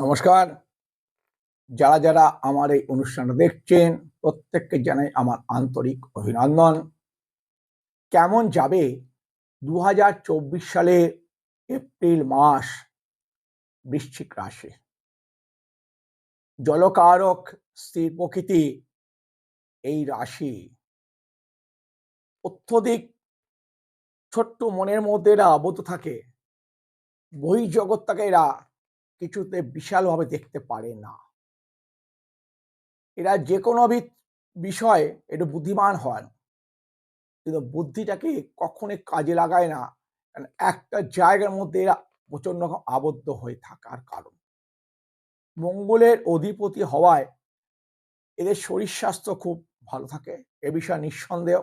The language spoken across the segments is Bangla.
নমস্কার। যারা যারা আমার এই অনুষ্ঠানটা দেখছেন, প্রত্যেককে জানাই আমার আন্তরিক অভিনন্দন। কেমন যাবে দু হাজার চব্বিশ সালে এপ্রিল মাস বৃশ্চিক রাশি? জলকারক স্থির প্রকৃতি এই রাশি। অত্যধিক ছোট্ট মনের মধ্যে এরা আবদ্ধ থাকে। বহি জগৎটাকে এরা কিছুতে বিশালভাবে দেখতে পারে না। এরা যে কোনো বিষয়ে একটু বুদ্ধিমান হয় কিন্তু বুদ্ধিটাকে কখনোই কাজে লাগায় না। একটা জায়গার মধ্যে এরা প্রচণ্ড রকম আবদ্ধ হয়ে থাকার কারণ। মঙ্গলের অধিপতি হওয়ায় এদের শরীর স্বাস্থ্য খুব ভালো থাকে, এ বিষয়ে নিঃসন্দেহ।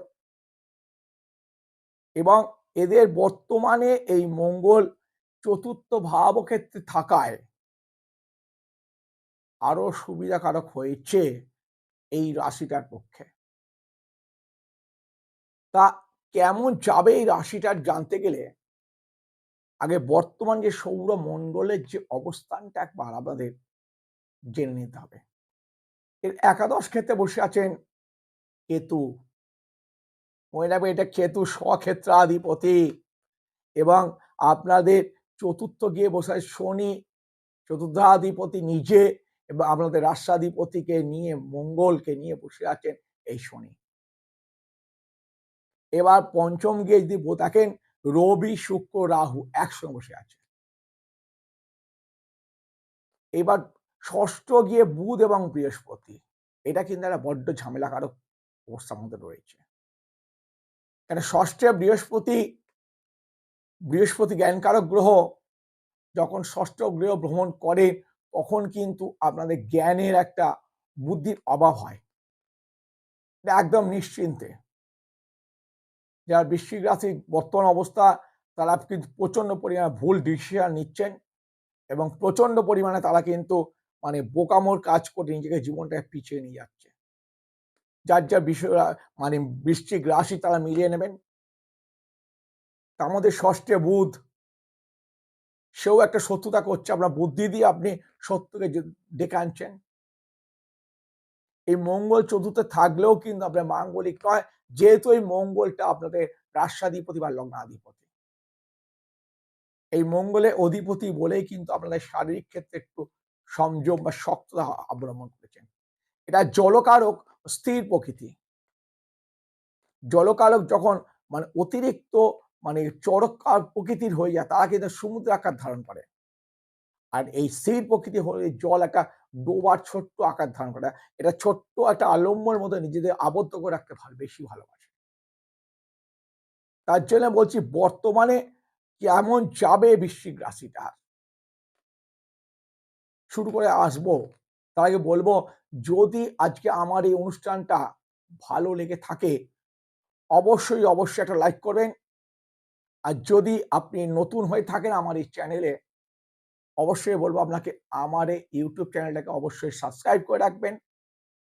এবং এদের বর্তমানে এই মঙ্গল চতুর্থ ভাবক্ষেত্রে থাকায় আরও সুবিধাকারক হয়েছে এই রাশিটার পক্ষে। তা কেমন যাবে এই রাশিটার জানতে গেলে আগে বর্তমান যে সৌরমণ্ডলের যে অবস্থানটা একবার আমাদের জেনে নিতে হবে। এর একাদশ ক্ষেত্রে বসে আছেন কেতু। মনে রাখবে এটা কেতু স্বক্ষেত্রাধিপতি এবং আপনাদের চতুর্থ গিয়ে বসে আছে শনি চতুর্থাধিপতি নিজে এবং আপনাদের রাষ্ট্রাধিপতিকে নিয়ে, মঙ্গলকে নিয়ে বসে আছেন এই শনি। এবার পঞ্চম গিয়ে যদি দেখেন, রবি, শুক্র, রাহু একসঙ্গে বসে আছে। এবার ষষ্ঠ গিয়ে বুধ এবং বৃহস্পতি, এটা কিন্তু একটা বড্ড ঝামেলাকারক অবস্থার মধ্যে রয়েছে। কেন ষষ্ঠে বৃহস্পতি বৃহস্পতি জ্ঞানকারক গ্রহ যখন ষষ্ঠ গ্রহ ভ্রমণ করে, তখন কিন্তু আপনাদের জ্ঞানের একটা বুদ্ধির অভাব হয়। একদম নিশ্চিন্তে। যারা বৃশ্চিক রাশির বর্তমান অবস্থা, তারা কিন্তু প্রচণ্ড পরিমাণে ভুল ডিসিশন নিচ্ছেন এবং প্রচণ্ড পরিমাণে তারা কিন্তু মানে বোকামোর কাজ করে নিজেকে জীবনটাকে পিছিয়ে নিয়ে যাচ্ছে। যার যার বিষয় মানে বৃশ্চিক রাশি তারা মিলিয়ে নেবেন। মধ্যে ষষ্ঠে বুধ। সেও একটা শত্রুতা করছে। আপনার বুদ্ধি দিয়ে আপনি সত্যকে ডেকে আনছেন। এই মঙ্গল চতুর্থে থাকলেও কিন্তু আপনার মাঙ্গলিক নয়। যেহেতু এই মঙ্গলটা আপনাদের রাষ্ট্রাধিপতি বা লগ্নাধিপতি। এই মঙ্গলের অধিপতি বলেই কিন্তু আপনাদের শারীরিক ক্ষেত্রে একটু সংযম বা শক্ততা অবলম্বন করেছেন। এটা জলকারক স্থির প্রকৃতি। জলকারক যখন মানে অতিরিক্ত মানে চরকার প্রকৃতির হয়ে যায়, তারা কিন্তু সমুদ্র আকার ধারণ করে। আর এই স্থির প্রকৃতি হলে জল একটা ডোবার ছোট্ট আকার ধারণ করে। এটা ছোট্ট একটা আলম্বর মতো নিজেদের আবদ্ধ করে রাখতে ভালো, বেশি ভালোবাসে। তার জন্য বলছি, বর্তমানে কেমন যাবে বৃশ্চিক রাশিটা? শুরু করে আসব। তার আগে বলব, যদি আজকে আমার এই অনুষ্ঠানটা ভালো লেগে থাকে, অবশ্যই অবশ্যই একটা লাইক করবেন। আর যদি আপনি নতুন হয়ে থাকেন আমার এই চ্যানেলে, অবশ্যই বলব আপনাকে আমার এই ইউটিউব চ্যানেলটাকে অবশ্যই সাবস্ক্রাইব করে রাখবেন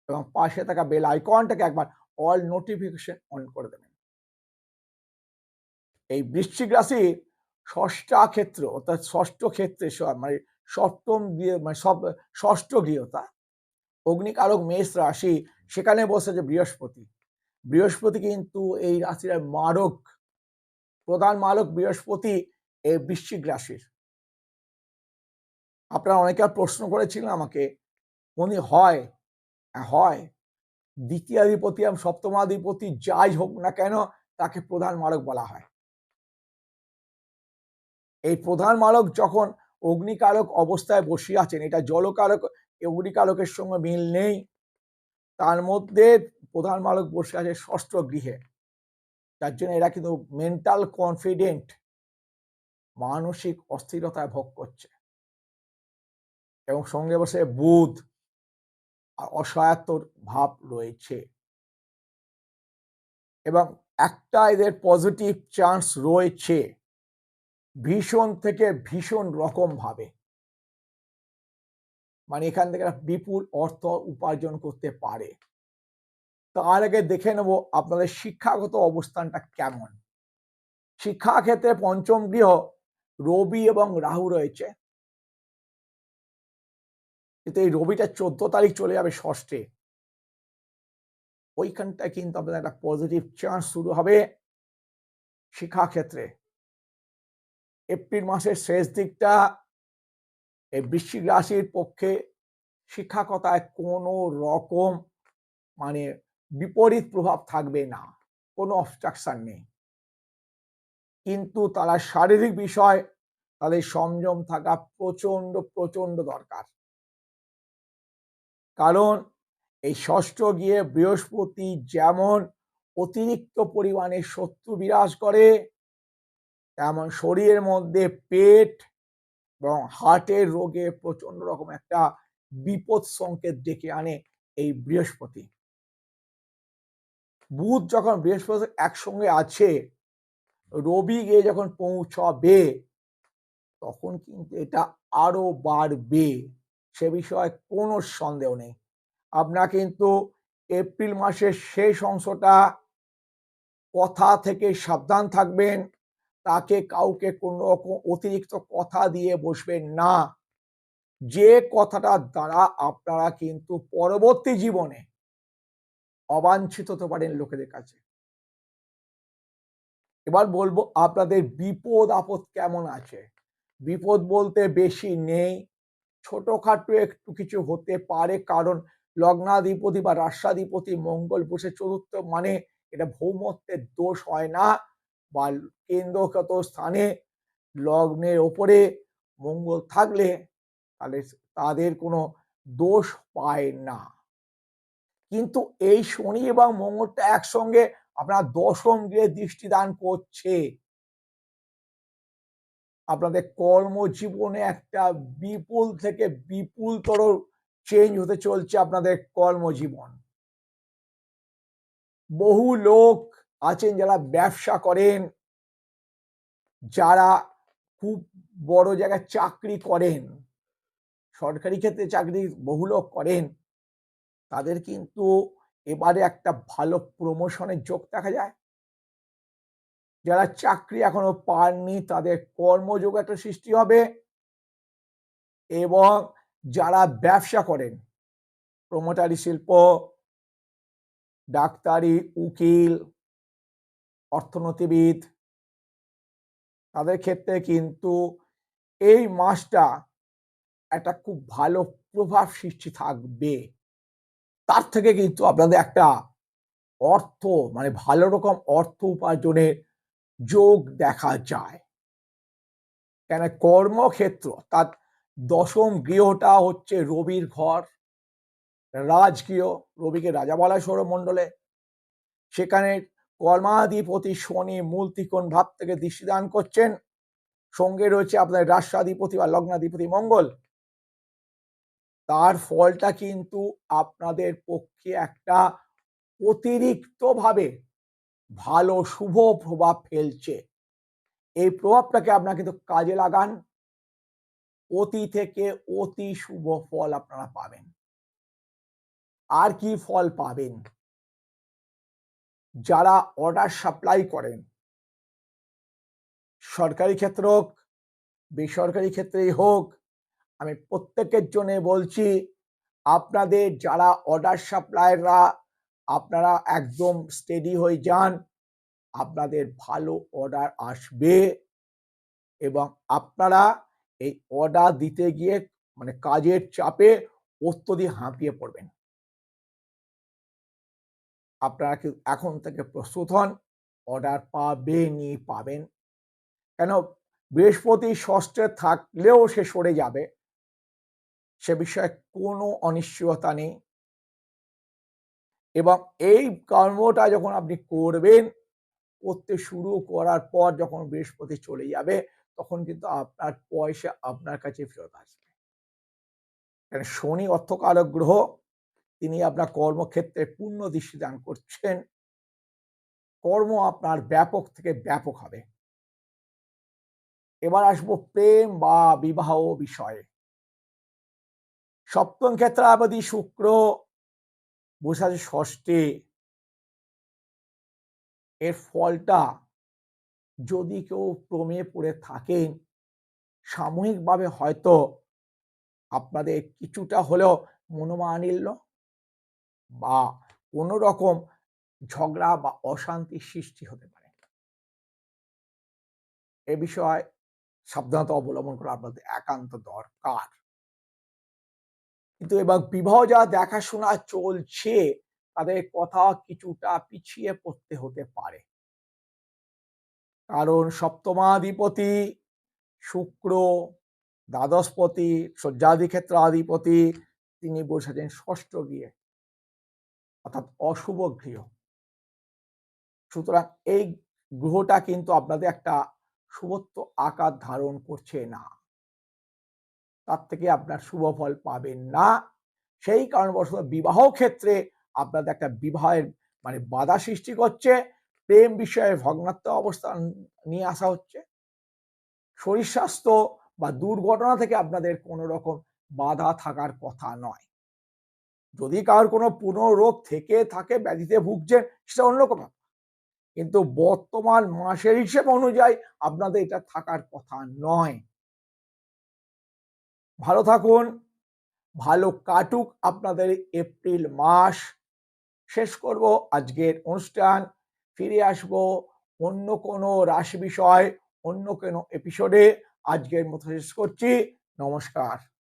এবং পাশে থাকা বেল আইকনটাকে একবার অল নোটিফিকেশন অন করে দেবেন। এই বৃশ্চিক রাশি ষষ্ঠা ক্ষেত্র, অর্থাৎ ষষ্ঠ ক্ষেত্রে মানে সপ্তম মানে সব, ষষ্ঠ গৃহতা অগ্নিকারক মেষ রাশি, সেখানে বসেছে বৃহস্পতি। বৃহস্পতি কিন্তু এই রাশির মারক। প্রধান মালক বৃহস্পতি এই বৃশ্চিক রাশির। আপনারা অনেকে প্রশ্ন করেছিলেন আমাকে উনি হয় হ্যাঁ, দ্বিতীয়াধিপতি এবং সপ্তমাধিপতি যাই হোক না কেন তাকে প্রধান মারক বলা হয়। এই প্রধান মারক যখন অগ্নিকারক অবস্থায় বসে আছেন এটা জলকারক অগ্নিকারকের সঙ্গে মিল নেই তার মধ্যে প্রধান মারক বসে আছে ষষ্ঠ গৃহে। যার জন্য এরা কিন্তু মেন্টাল কনফিডেন্ট মানসিক অস্থিরতায় ভোগ করছে। এবং সঙ্গে বসে বুধ আর অসহায়ত্বর ভাব রয়েছে। এবং একটা এদের পজিটিভ চান্স রয়েছে ভীষণ থেকে ভীষণ রকম ভাবে। মানে এখান থেকে বিপুল অর্থ উপার্জন করতে পারে। তার আগে দেখে নেব আপনাদের শিক্ষাগত অবস্থানটা কেমন। শিক্ষা ক্ষেত্রে পঞ্চম গৃহ রবি এবং রাহু রয়েছে। কিন্তু এই রবিটা চোদ্দ তারিখ চলে যাবে ষষ্ঠে। ওইখানটায় কিন্তু আপনাদের একটা পজিটিভ চান্স শুরু হবে শিক্ষাক্ষেত্রে। এপ্রিল মাসের শেষ দিকটা এই বৃশ্চিক রাশির পক্ষে শিক্ষাকতায় কোনো রকম মানে বিপরীত প্রভাব থাকবে না, কোনো অবস্ট্রাকশন নেই। কিন্তু তারা শারীরিক বিষয়, তাদের সংযম থাকা প্রচণ্ড প্রচণ্ড দরকার। কারণ এই ষষ্ঠ গিয়ে বৃহস্পতি যেমন অতিরিক্ত পরিমাণে শত্রু বিরাজ করে, তেমন শরীরের মধ্যে পেট এবং হার্টের রোগে প্রচণ্ড রকম একটা বিপদ সংকেত ডেকে আনে এই বৃহস্পতি। বুধ যখন বৃহস্পতি একসঙ্গে আছে, রবি গিয়ে যখন পৌঁছবে, তখন কিন্তু এটা আরও বাড়বে। সে বিষয়ে কোনো সন্দেহ নেই। আপনার কিন্তু এপ্রিল মাসের শেষ অংশটা কথা থেকে সাবধান থাকবেন। তাকে কাউকে কোনো রকম অতিরিক্ত কথা দিয়ে বসবেন না। যে কথাটার দ্বারা আপনারা কিন্তু পরবর্তী জীবনে অবাঞ্ছিত হতে পারেন লোকেদের কাছে। এবার বলব আপনাদের বিপদ আপদ কেমন আছে? বিপদ বলতে বেশি নেই, ছোটখাটো একটু কিছু হতে পারে, কারণ লগ্নাধিপতি বা রাষ্ট্রাধিপতি মঙ্গল বসে চতুর্থ মানে এটা ভৌমত্বের দোষ হয় না, বা কেন্দ্রগত স্থানে লগ্নের ওপরে মঙ্গল থাকলে তাহলে তাদের কোনো দোষ পায় না। কিন্তু এই শনি এবং মঙ্গলটা একসঙ্গে আপনার দশম গৃহে দৃষ্টি দান করছে। আপনাদের কর্মজীবনে একটা বিপুল থেকে বিপুলতর চেঞ্জ হতে চলছে আপনাদের কর্মজীবন। বহু লোক আছেন যারা ব্যবসা করেন, যারা খুব বড় জায়গায় চাকরি করেন। সরকারি ক্ষেত্রে চাকরি বহু লোক করেন। তাদের কিন্তু এবারে একটা ভালো প্রমোশনের যোগ দেখা যায়। যারা চাকরি এখনও পাননি, তাদের কর্মযোগ একটা সৃষ্টি হবে এবং যারা ব্যবসা করেন প্রমোটারি শিল্প, ডাক্তারি, উকিল, অর্থনীতিবিদ, তাদের ক্ষেত্রে কিন্তু এই মাসটা একটা খুব ভালো প্রভাব সৃষ্টি থাকবে। তার থেকে কিন্তু আপনাদের একটা অর্থ মানে ভালো রকম অর্থ উপার্জনের যোগ দেখা যায়। কেন? কর্মক্ষেত্র, তার দশম গৃহটা হচ্ছে রবির ঘর, রাজগৃহ, রবিকে রাজা বলা সৌরমণ্ডলে সেখানে কর্মাধিপতি শনি মূল ত্রিকোণ ভাব থেকে দৃষ্টিদান করছেন। সঙ্গে রয়েছে আপনার রাষ্ট্রাধিপতি বা লগ্নাধিপতি মঙ্গল। তার ফলটা কিন্তু আপনাদের পক্ষে একটা অতিরিক্তভাবে ভালো শুভ প্রভাব ফেলছে। এই প্রভাবটাকে আপনারা কিন্তু কাজে লাগান। অতি থেকে অতি শুভ ফল আপনারা পাবেন। আর কি ফল পাবেন? যারা অর্ডার সাপ্লাই করেন, সরকারি ক্ষেত্র হোক, বেসরকারি ক্ষেত্রেই হোক আমি প্রত্যেকের জন্য বলছি, আপনাদের যারা অর্ডার সাপ্লাইরা আপনারা একদম স্টেডি হয়ে যান, আপনাদের ভালো অর্ডার আসবে এবং আপনারা এই অর্ডার দিতে গিয়ে মানে কাজের চাপে অত্যধিক হাঁপিয়ে পড়বেন। আপনারা কি এখন থেকে প্রস্তুত হন? অর্ডার পাবেনই পাবেন। কেন? বৃহস্পতি ষষ্ঠে থাকলেও সে সরে যাবে। সে বিষয়ে কোনো অনিশ্চয়তা নেই। এবং এই কর্মটা যখন আপনি করবেন, করতে শুরু করার পর যখন বৃহস্পতি চলে যাবে, তখন কিন্তু আপনার পয়সা আপনার কাছে ফেরত আসবে। শনি অর্থকারক গ্রহ, তিনি আপনার কর্মক্ষেত্রে পূর্ণ দৃষ্টি দান করছেন। কর্ম আপনার ব্যাপক থেকে ব্যাপক হবে। এবার আসব প্রেম বা বিবাহ বিষয়ে। সপ্তম ক্ষেত্রাবধি শুক্র, বসে আছে ষষ্ঠে। এর ফলটা যদি কেউ ক্রমে পড়ে থাকেন, সাময়িকভাবে হয়তো আপনাদের কিছুটা হলেও মনোমানিল্য বা কোনো রকম ঝগড়া বা অশান্তির সৃষ্টি হতে পারে। এ বিষয়ে সাবধানতা অবলম্বন করা আপনাদের একান্ত দরকার। কিন্তু এবার বিবাহ যা দেখাশোনা চলছে, তাদের কথা কিছুটা পিছিয়ে পড়তে হতে পারে। কারণ সপ্তমাধিপতি, শুক্র, দ্বাদশপতি শয্যাদি ক্ষেত্র আধিপতি, তিনি বসেছেন ষষ্ঠ গৃহে। অর্থাৎ অশুভ গৃহ। সুতরাং এই গ্রহটা কিন্তু আপনাদের একটা শুভত্ব আকার ধারণ করছে না। তার থেকে আপনার শুভ ফল পাবেন না। সেই কারণবশত বিবাহ ক্ষেত্রে আপনাদের একটা বিবাহের মানে বাধা সৃষ্টি করছে। প্রেম বিষয়ে ভগ্নাত্ম অবস্থান নিয়ে আসা হচ্ছে। শরীর স্বাস্থ্য বা দুর্ঘটনা থেকে আপনাদের কোনো রকম বাধা থাকার কথা নয়। যদি কারোর কোনো পুনঃরোগ থেকে থাকে, ব্যাধিতে ভুগছে সেটা অন্য কথা। কিন্তু বর্তমান মাসের হিসেব অনুযায়ী আপনাদের এটা থাকার কথা নয়। ভালো থাকুন। ভালো কাটুক আপনাদের এপ্রিল মাস। শেষ করব আজকের অনুষ্ঠান। ফিরে আসব অন্য কোনো রাশি বিষয়, অন্য কোনো এপিসোডে আজকের মতো শেষ করছি। নমস্কার।